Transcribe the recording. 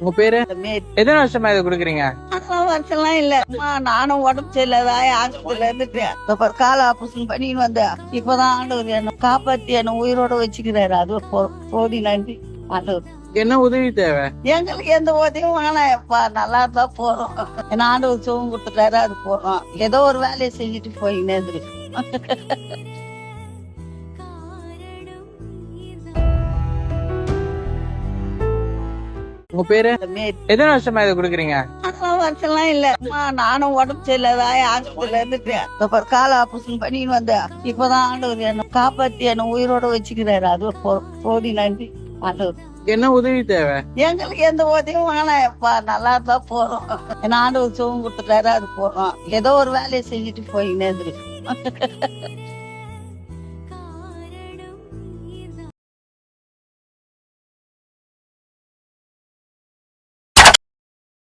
உங்க பேரு. எத்தனை வருஷமா இதை குடுக்குறீங்க? வருஷம்லாம் இல்ல. நானும் உடம்பு சரியில்லாத ஆஸ்பத்திரியில இருந்துட்டேன் இப்ப கால ஆபரேஷன் பண்ணின்னு வந்தேன் இப்பதான் ஆண்டவர் என்ன காப்பாத்தி என்ன உயிரோட வச்சுக்கிறாரு. அது போதி நன்றி ஆண்டவர். என்ன உதவி தேவை? எங்களுக்கு எந்த உதவியும் வேணாம் எப்பா நல்லா இருந்தா போறோம் ஏன்னா ஆண்டவர் சுகம் கொடுத்துட்டாரு அது போறோம் ஏதோ ஒரு வேலையை செஞ்சுட்டு போயின்னே. இருக்கு உங்க பேரு. எத்தனை வருஷமா இதை குடுக்குறீங்க? வருஷம்லாம் இல்ல. நானும் உடம்பு சரியில்லாத ஆஸ்பத்திரியில இருந்துட்டேன் இப்ப கால ஆபரேஷன் பண்ணின்னு வந்தேன் இப்பதான் ஆண்டவர் என்ன காப்பாத்தி என்ன உயிரோட வச்சுக்கிறாரு. அது போதி நன்றி ஆண்டவர். என்ன உதவி தேவை? எங்களுக்கு எந்த உதவியும் வேணாம். எப்பா நல்லா இருந்தா போறோம் ஏன்னா ஆண்டவர் சுகம் கொடுத்துட்டாரு அது போறோம் ஏதோ ஒரு வேலையை செஞ்சுட்டு போயின்னே